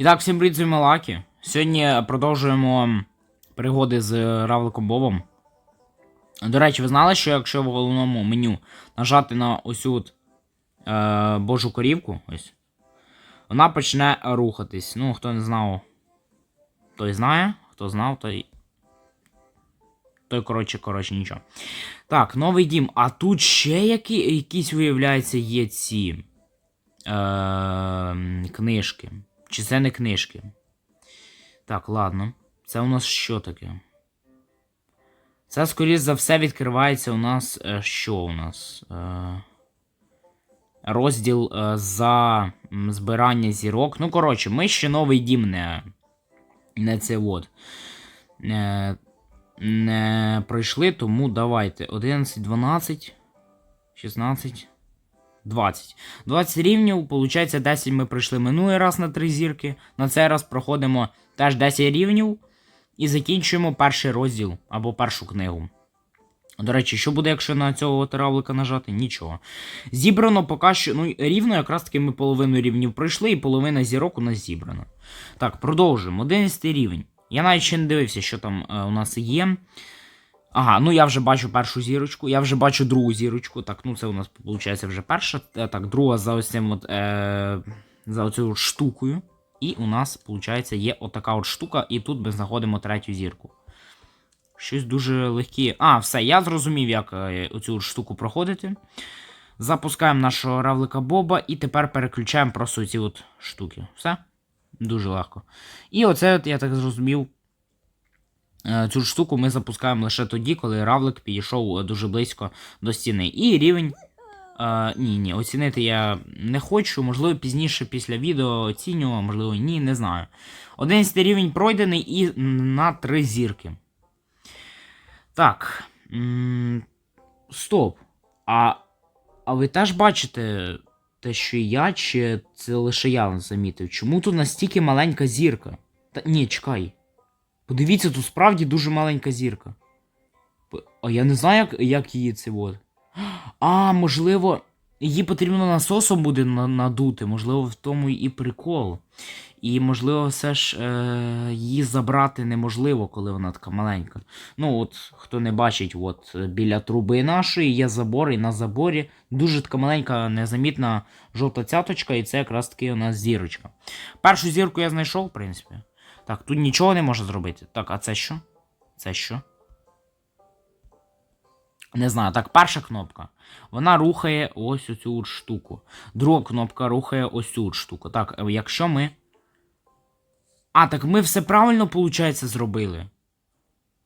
І так, всім привіт, з вами Лакі. Сьогодні продовжуємо пригоди з Равликом Бобом. До речі, ви знали, що якщо в головному меню нажати на ось от е, Божу корівку, ось, вона почне рухатись. Ну, хто не знав, той знає, хто знав, той. Той, коротше, коротше, нічого. Так, новий дім. А тут ще які, якісь, виявляється, є ці е, книжки. Чи це не книжки? Так, ладно. Це у нас що таке? Це, скоріш за все, відкривається у нас. Е, що у нас? Е, розділ е, за збирання зірок. Ну, коротше, ми ще новий дім не. Не це от. Не, не пройшли, тому давайте. 11, 12, 16. 20. 20 рівнів, получається 10 ми пройшли минулий раз на 3 зірки. На цей раз проходимо теж 10 рівнів і закінчуємо перший розділ або першу книгу. До речі, що буде, якщо на цього равлика нажати? Нічого. Зібрано поки що. Ну, рівно, якраз таки ми половину рівнів пройшли, і половина зірок у нас зібрана. Так, продовжуємо. 11 рівень. Я навіть ще не дивився, що там е, у нас є. Ага, ну я вже бачу першу зірочку, я вже бачу другу зірочку. Так, ну це у нас виходить вже перша. Е, Так, друга за ось цим от, е, за оцю штукою. І у нас, виходить, є отака от штука, і тут ми знаходимо третю зірку. Щось дуже легке. А, все, я зрозумів, як е, оцю штуку проходити. Запускаємо нашого равлика Боба і тепер переключаємо просто ці от штуки. Все? Дуже легко. І оце, от, я так зрозумів, Цю ж штуку ми запускаємо лише тоді, коли равлик підійшов е, дуже близько до стіни. І рівень. Е, ні, ні, оцінити я не хочу. Можливо, пізніше після відео оціню, а можливо, ні, не знаю. 11 рівень пройдений і на 3 зірки. Так. Стоп. А, а ви теж бачите те, що я, чи це лише я замітив? Чому тут настільки маленька зірка? Та ні, чекай. Подивіться, тут справді дуже маленька зірка. А я не знаю, як, як її це от. А, можливо, її потрібно насосом буде надути, можливо, в тому і прикол. І, можливо, все ж е- її забрати неможливо, коли вона така маленька. Ну, от, хто не бачить, от біля труби нашої є забор, і на заборі дуже така маленька, незамітна жовта цяточка, і це якраз таки у нас зірочка. Першу зірку я знайшов, в принципі. Так, тут нічого не може зробити. Так, а це що? Це що? Не знаю. Так, перша кнопка. Вона рухає ось оцю штуку. Друга кнопка рухає ось цю штуку. Так, е, якщо ми. А, так ми все правильно, получається, зробили.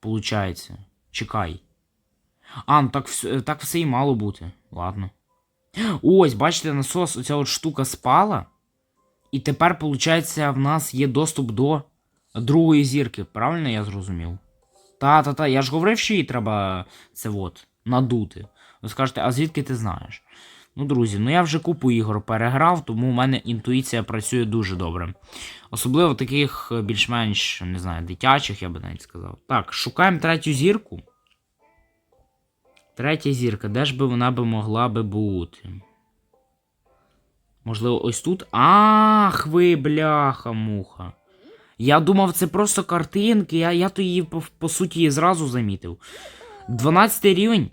Получається. Чекай. А, ну так, так все і мало бути. Ладно. Ось, бачите, насос, оця от штука спала. І тепер, виходить, в нас є доступ до другої зірки. Правильно я зрозумів? Та-та-та, я ж говорив, що її треба це от, надути. Ви скажете, а звідки ти знаєш? Ну, друзі, ну я вже купу ігор переграв, тому у мене інтуїція працює дуже добре. Особливо таких е, більш-менш, не знаю, дитячих, я би навіть сказав. Так, шукаємо третю зірку. Третя зірка, де ж би вона би могла би бути? Можливо, ось тут. Ах, ви, бляха-муха. Я думав, це просто картинки, я, я то її по, по суті зразу замітив. 12 рівень.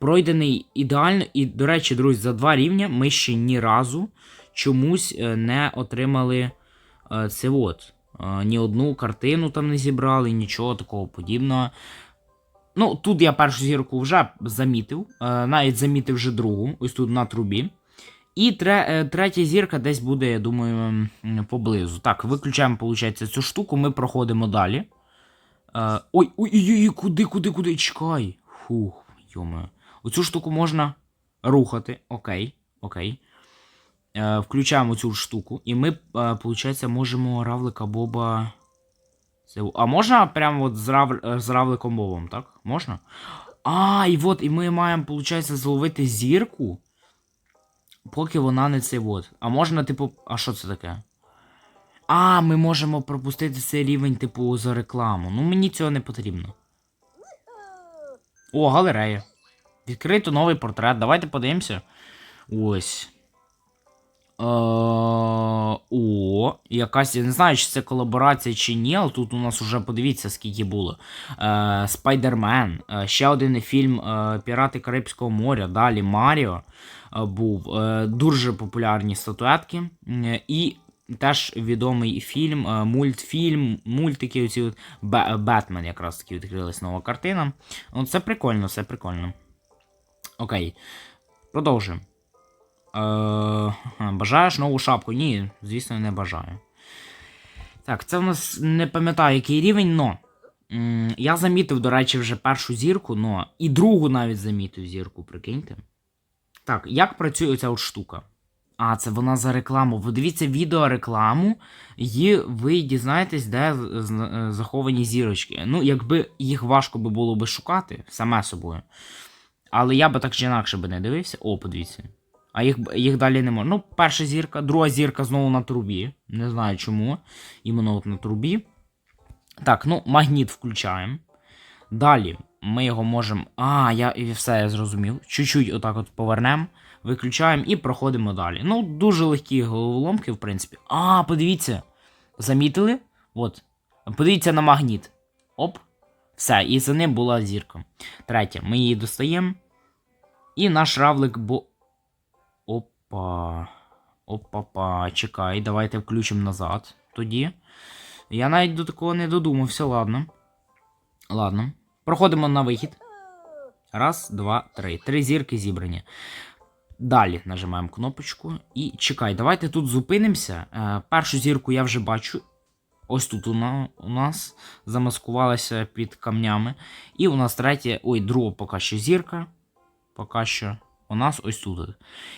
Пройдений ідеально. І, до речі, друзі, за два рівня ми ще ні разу чомусь е, не отримали е, це от. Е, Ні одну картину там не зібрали, нічого такого подібного. Ну, тут я першу зірку вже замітив, навіть замітив вже другу, ось тут на трубі. І е, третя зірка десь буде, я думаю, поблизу. Так, виключаємо, виходить, цю штуку, ми проходимо далі. Е, ой, ой, ой, ой, куди, куди, куди? Чекай. Фух, йоме. Оцю штуку можна рухати. Окей, окей. Е, включаємо цю штуку, і ми, виходить, можемо равлика Боба. А можна прямо от з, рав... е, з равликом Бобом, так? Можна? А, і от, і ми маємо, виходить, зловити зірку. Поки вона не цей вот. А можна, типу. А що це таке? А, ми можемо пропустити цей рівень, типу, за рекламу. Ну мені цього не потрібно. О, галерея. Відкрито новий портрет. Давайте подивимося. Ось. Е, О. Якась, я не знаю, чи це колаборація чи ні, але тут у нас вже подивіться, скільки було. Е, Спайдермен, е, ще один фільм Пірати Карибського моря, далі Маріо був. Дуже популярні статуетки. І теж відомий фільм, мультфільм, мультики, оці Бетмен, якраз таки відкрилась нова картина. Це прикольно, це прикольно. Окей. Продовжуємо. Е, бажаєш нову шапку? Ні, звісно, не бажаю. Так, це в нас не пам'ятаю, який рівень, но. Я замітив, до речі, вже першу зірку, но. І другу навіть замітив зірку, прикиньте. Так, як працює оця от штука? А, це вона за рекламу. Ви дивіться відео рекламу, і ви дізнаєтесь, де заховані зірочки. Ну, якби їх важко би було би шукати, саме собою. Але я би так чи інакше би не дивився. О, подивіться. А їх, їх далі не можна. Ну, перша зірка, друга зірка знову на трубі. Не знаю чому. Іменно от на трубі. Так, ну, магніт включаємо. Далі ми його можемо. А, я все я зрозумів. Чуть-чуть отак от повернемо, виключаємо і проходимо далі. Ну, дуже легкі головоломки, в принципі. А, подивіться. Замітили? От. Подивіться на магніт. Оп. Все, і за ним була зірка. Третє, ми її достаємо. І наш равлик бо. Опа. Опа-па. Чекай, давайте включимо назад тоді. Я навіть до такого не додумався, ладно. Ладно. Проходимо на вихід. Раз, два, три. Три зірки зібрані. Далі нажимаємо кнопочку. І чекай, давайте тут зупинимося. Е, першу зірку я вже бачу. Ось тут вона у нас замаскувалася під камнями. І у нас третя, ой, друга поки що зірка. Поки що у нас ось тут.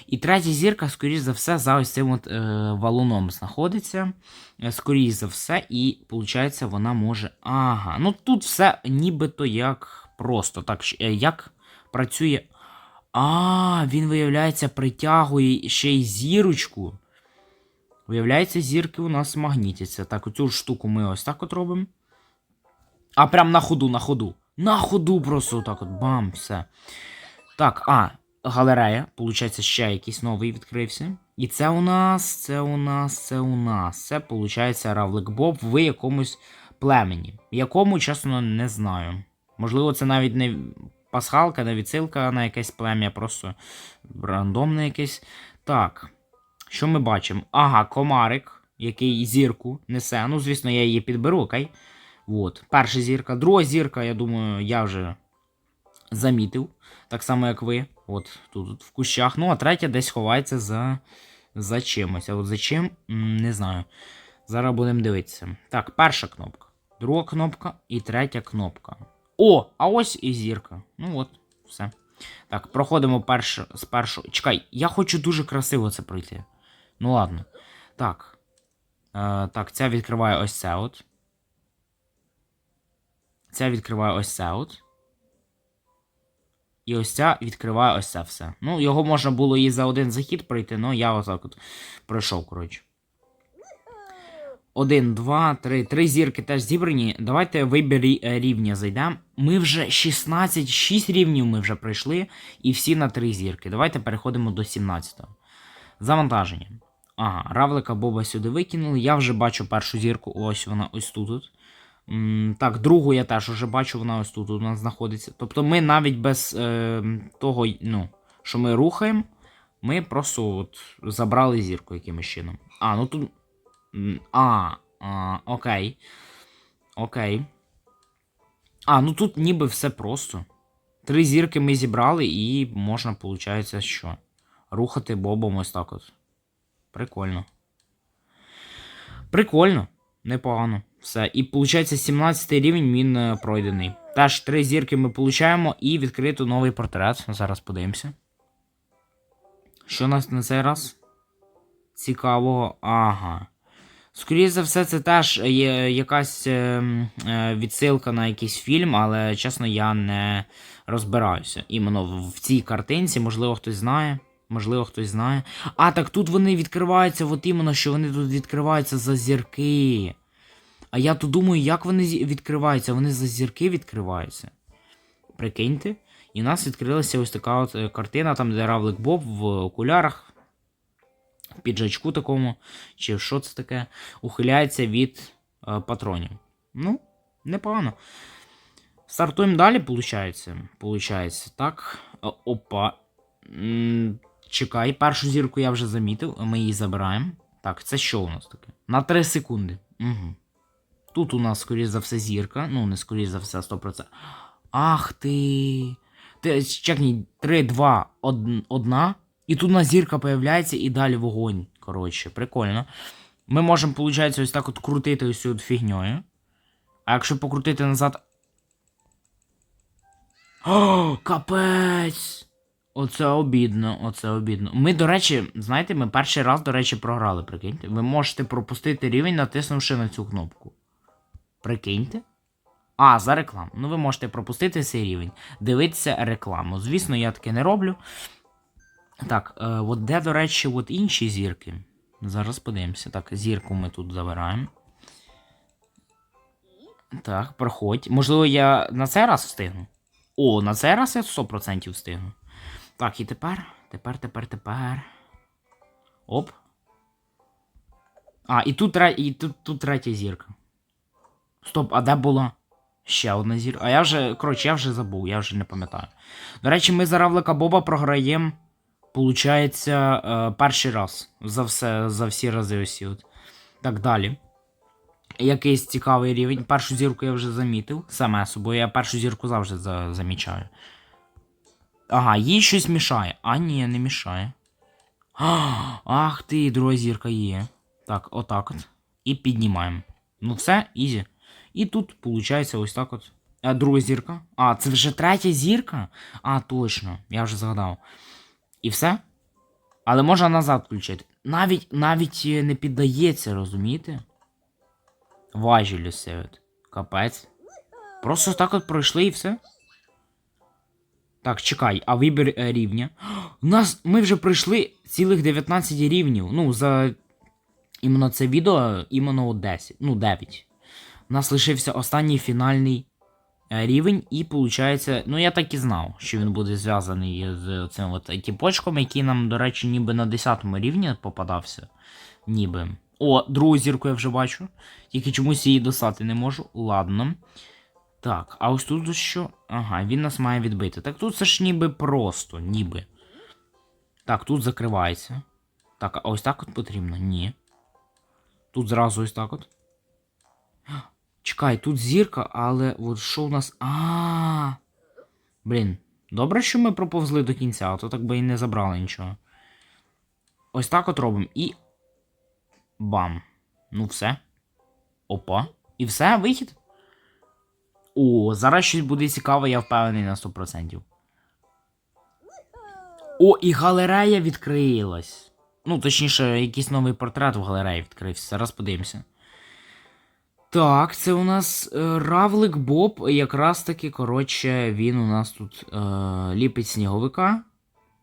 І третя зірка, скоріш за все, за ось цим от, е, валуном знаходиться. Е, Скоріш за все, і виходить, вона може. Ага, ну тут все нібито як просто. Так, е, як працює. А, він, виявляється, притягує ще й зірочку. Виявляється, зірки у нас магнітяться. Так, оцю штуку ми ось так от робимо. А, прям на ходу, на ходу. На ходу просто отак от. Бам, все. Так, а, галерея. Получається, ще якийсь новий відкрився. І це у нас, це у нас, це у нас. Це, виходить, Равлик Боб в якомусь племені. Якому, чесно, не знаю. Можливо, це навіть не пасхалка, не відсилка на якесь плем'я, просто рандомне якесь. Так. Що ми бачимо? Ага, комарик, який зірку несе. Ну, звісно, я її підберу, окей. От. Перша зірка. Друга зірка, я думаю, я вже замітив. Так само, як ви. От тут, тут в кущах. Ну, а третя десь ховається за, за чимось. А от за чим? Не знаю. Зараз будемо дивитися. Так, перша кнопка. Друга кнопка і третя кнопка. О, а ось і зірка. Ну от, все. Так, проходимо перш, з першого. Чекай, я хочу дуже красиво це пройти. Ну ладно. Так. Е, так, ця відкриває ось це от. Ця відкриває ось це от. І ось ця відкриває ось це все. Ну, його можна було і за один захід пройти, але я отак от пройшов, коротше. Один, два, три. Три зірки теж зібрані. Давайте вибір е, рівня зайдемо. Ми вже 16, 6 рівнів ми вже пройшли, і всі на три зірки. Давайте переходимо до 17-го. Завантаження. Ага, равлика Боба сюди викинули. Я вже бачу першу зірку. Ось вона ось тут. от. Так, другу я теж вже бачу, вона ось тут у нас знаходиться. Тобто ми навіть без е, того, ну, що ми рухаємо, ми просто от забрали зірку якимось чином. А, ну тут. А, а, окей. Окей. А, ну тут ніби все просто. Три зірки ми зібрали, і можна, виходить, що? Рухати бобом ось так от. Прикольно. Прикольно. Непогано. Все. І виходить, 17 рівень він е, пройдений. Теж три зірки ми получаємо і відкрито новий портрет. Зараз подивимося. Що у нас на цей раз? Цікавого. Ага. Скоріше за все, це теж є якась е, е, відсилка на якийсь фільм, але чесно, я не розбираюся. Іменно в цій картинці, можливо, хтось знає. Можливо, хтось знає. А, так тут вони відкриваються, от іменно, що вони тут відкриваються за зірки. А я то думаю, як вони відкриваються? Вони за зірки відкриваються. Прикиньте. І в нас відкрилася ось така от е, картина, там, де Равлик Боб в окулярах. піджачку такому, чи що це таке, ухиляється від е, патронів. Ну, непогано. Стартуємо далі, виходить. Получається, так. О, Опа. Чекай, першу зірку я вже замітив, ми її забираємо. Так, це що у нас таке? На 3 секунди. Угу. Тут у нас, скоріш за все, зірка. Ну, не скоріш за все, 100%. Ах ти. Ти чекні, 3, 2, 1, 1. І тут у нас зірка появляється і далі вогонь. Коротше, прикольно. Ми можемо, виходить, ось так от крутити ось цю фігньою. А якщо покрутити назад. О, капець! Оце обідно, оце обідно. Ми, до речі, знаєте, ми перший раз, до речі, програли, прикиньте. Ви можете пропустити рівень, натиснувши на цю кнопку. Прикиньте. А, за рекламу. Ну, ви можете пропустити цей рівень. Дивитися рекламу. Звісно, я таке не роблю. Так, е, от де, до речі, от інші зірки. Зараз подивимося. Так, зірку ми тут забираємо. Так, проходь. Можливо, я на цей раз встигну. О, на цей раз я 100% встигну. Так, і тепер. Тепер, тепер, тепер. Оп. А, і тут, і тут, тут третя зірка. Стоп, а де була? Ще одна зірка. А я вже. Коротше, я вже забув, я вже не пам'ятаю. До речі, ми за Равлика Боба програємо. Получається, е, перший раз. За все, за всі рази ось. От. Так, далі. Якийсь цікавий рівень. Першу зірку я вже замітив. Саме собою, я першу зірку завжди за, замічаю. Ага, їй щось мішає. А, ні, не мішає. А, Ах ти, друга зірка є. Так, отак от. І піднімаємо. Ну все, ізі. І тут, виходить, ось так от. А друга зірка. А, це вже третя зірка? А, точно, я вже згадав. І все? Але можна назад включити. Навіть навіть е, не піддається, розумієте? Важілі все от. Капець. Просто так от пройшли і все. Так, чекай, а вибір е, рівня. У нас ми вже пройшли цілих 19 рівнів. Ну, за іменно це відео, іменно 10. Ну, 9. У нас лишився останній фінальний е, рівень, і виходить, ну я так і знав, що він буде зв'язаний з цим от тіпочком, який нам, до речі, ніби на 10 рівні попадався. Ніби. О, другу зірку я вже бачу. Тільки чомусь її достати не можу. Ладно. Так, а ось тут що? Ага, він нас має відбити. Так тут це ж ніби просто, ніби. Так, тут закривається. Так, а ось так от потрібно? Ні. Тут зразу ось так от. Чекай, тут зірка, але от що у нас. А. Блін, добре, що ми проповзли до кінця, а то так би і не забрали нічого. Ось так от робимо і. Бам. Ну все. Опа. І все, вихід. О, зараз щось буде цікаве, я впевнений на 100%. О, і галерея відкрилась. Ну, точніше, якийсь новий портрет в галереї відкрився. Зараз подивимося. Так, це у нас е, Равлик Боб. Якраз таки, коротше, він у нас тут е, ліпить сніговика.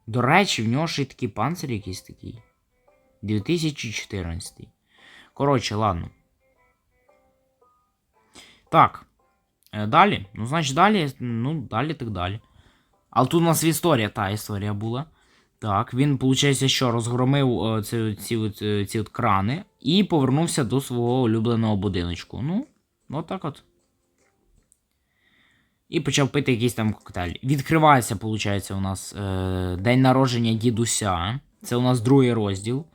До речі, в нього ще й такий панцир якийсь такий. 2014. Коротше, ладно. Так. Е, далі. Ну, значить, далі. Ну, далі так далі. Але тут у нас історія, та історія була. Так, він, виходить, що розгромив е, ці, ці, е, ці от крани і повернувся до свого улюбленого будиночку. Ну, отак от. І почав пити якийсь там коктейль. Відкривається, виходить, у нас е, день народження дідуся. Це у нас другий розділ.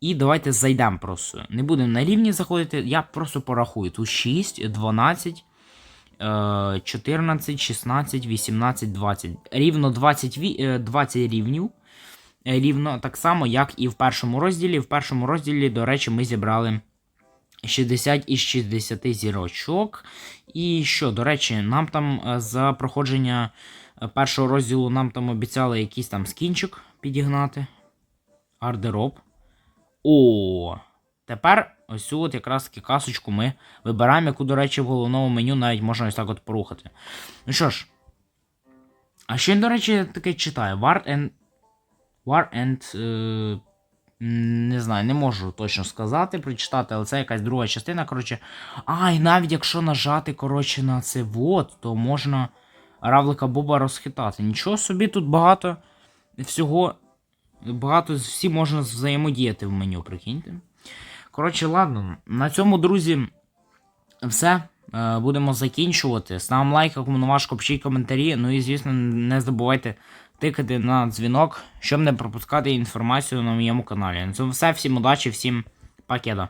І давайте зайдемо просто. Не будемо на рівні заходити, я просто порахую. Тут 6, 12, е, 14, 16, 18, 20. Рівно 20, е, 20 рівнів. Е, Рівно так само, як і в першому розділі. В першому розділі, до речі, ми зібрали 60 із 60 зірочок. І що, до речі, нам там е, за проходження е, першого розділу нам там обіцяли якийсь там скінчик підігнати. Гардероб. О, тепер ось цю от якраз таки касочку ми вибираємо, яку, до речі, в головному меню навіть можна ось так от порухати. Ну що ж. А він, до речі, таке читає? War and. War and. Е... Не знаю, не можу точно сказати, прочитати, але це якась друга частина. Коротше. А, і навіть якщо нажати, коротше, на це вот, то можна равлика Боба розхитати. Нічого собі тут багато всього багато всі можна взаємодіяти в меню, прикиньте. Коротше, ладно, на цьому, друзі, все. Е, Будемо закінчувати. Ставимо лайк, кому важко, пишіть коментарі. Ну і, звісно, не забувайте тикати на дзвінок, щоб не пропускати інформацію на моєму каналі. На цьому все. Всім удачі, всім пакета.